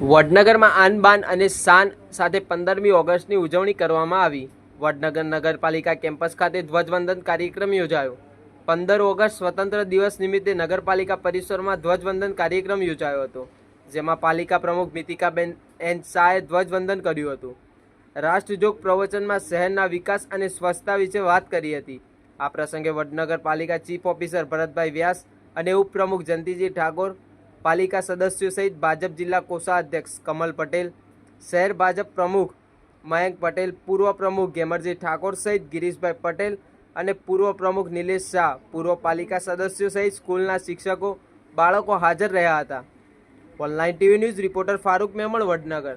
વડનગરમાં આનબાન અને શાન સાથે પંદરમી ઓગસ્ટની ઉજવણી કરવામાં આવી. વડનગર નગરપાલિકા કેમ્પસ ખાતે ધ્વજવંદન કાર્યક્રમ યોજાયો. પંદર ઓગસ્ટ સ્વતંત્ર દિવસ નિમિત્તે નગરપાલિકા પરિસરમાં ધ્વજવંદન કાર્યક્રમ યોજાયો હતો, જેમાં પાલિકા પ્રમુખ મિતિકાબેન એન શાહે ધ્વજવંદન કર્યું હતું. રાષ્ટ્રજોગ પ્રવચનમાં શહેરના વિકાસ અને સ્વચ્છતા વિશે વાત કરી હતી. આ પ્રસંગે વડનગર પાલિકા ચીફ ઓફિસર ભરતભાઈ વ્યાસ અને ઉપપ્રમુખ જયંતિજી ઠાકોર પાલિકા સદસ્યો સહિત ભાજપ જિલ્લા કોષાધ્યક્ષ કમલ પટેલ, શહેર ભાજપ પ્રમુખ મયંક પટેલ, પૂર્વ પ્રમુખ ગેમરજી ઠાકોર સહિત ગિરીશભાઈ પટેલ અને પૂર્વ પ્રમુખ નિલેશ શાહ. પૂર્વ પાલિકા સદસ્યો સહિત સ્કૂલના શિક્ષકો, બાળકો હાજર રહ્યા હતા. Online TV news reporter Farooq Memon, Vadnagar.